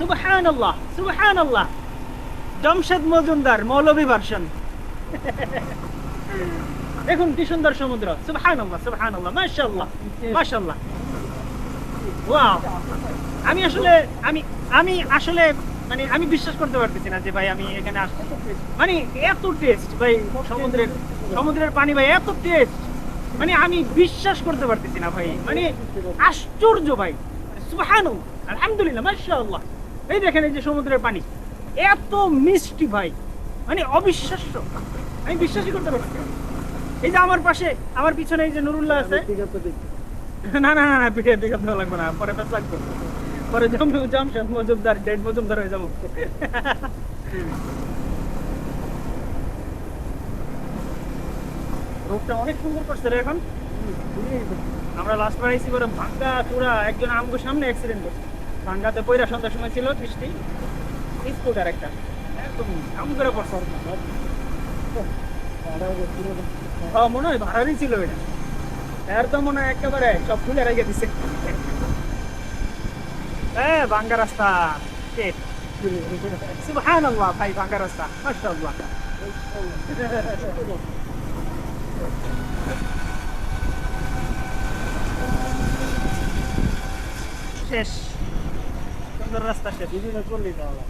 সুবহান আল্লাহ সুবহান আল্লাহ জমশেদ মজুমদার, মৌলভী ভার্সন। দেখুন কি সুন্দর সমুদ্র। সুবহান আল্লাহ সুবহান আল্লাহ মাশাআল্লাহ মাশাআল্লাহ। ওয়াও। আমি আসলে, আমি আমি আসলে মানে আমি বিশ্বাস করতে পারতেছি না যে ভাই আমি এখানে আসছি মানে এত টেস্ট ভাই সমুদ্রের সমুদ্রের পানি ভাই, এত টেস্ট মানে আমি বিশ্বাস করতে পারতেছি না ভাই। মানে আশ্চর্য ভাই। সুবহানাল্লাহ, আলহামদুলিল্লাহ, মাশাআল্লাহ। এই দেখেন এই যে সমুদ্রের পানি। এত মিষ্টি ভাই। মানে অবিশ্বাস্য। আমি বিশ্বাসই করতে পারছি এই যে আমার পাশে আমার পিছনে এই যে নুরুল্লাহ আছে। না না না না পিঠে পিক আপ লাগবে না। পরে পেস লাগবে। পরে জম জমশেদ মজুমদার ডেড মজুমদার হয়ে যাব। রোগটা অনেক সুন্দর করছে রে এখন। আমরা লাস্ট বার আইসি করে ভাঙ্গা পুরা একজন আমগো সামনে অ্যাক্সিডেন্ট করছে। ভাঙ্গাতে পয়রা সন্ধ্যার সময় ছিল বৃষ্টি। স্কুটার একটা। একদম আম করে পড়ছে মনে হয় ভাড়ারই ছিল এটা। এর তো মনে হয় একেবারে সব খুলে রেখে দিছে। হ্যাঁ ভাঙ্গা রাস্তা। সুবহানাল্লাহ ভাই, ভাঙ্গা রাস্তা। শেষ। সুন্দর রাস্তা শেষ বিভিন্ন করলি তাহলে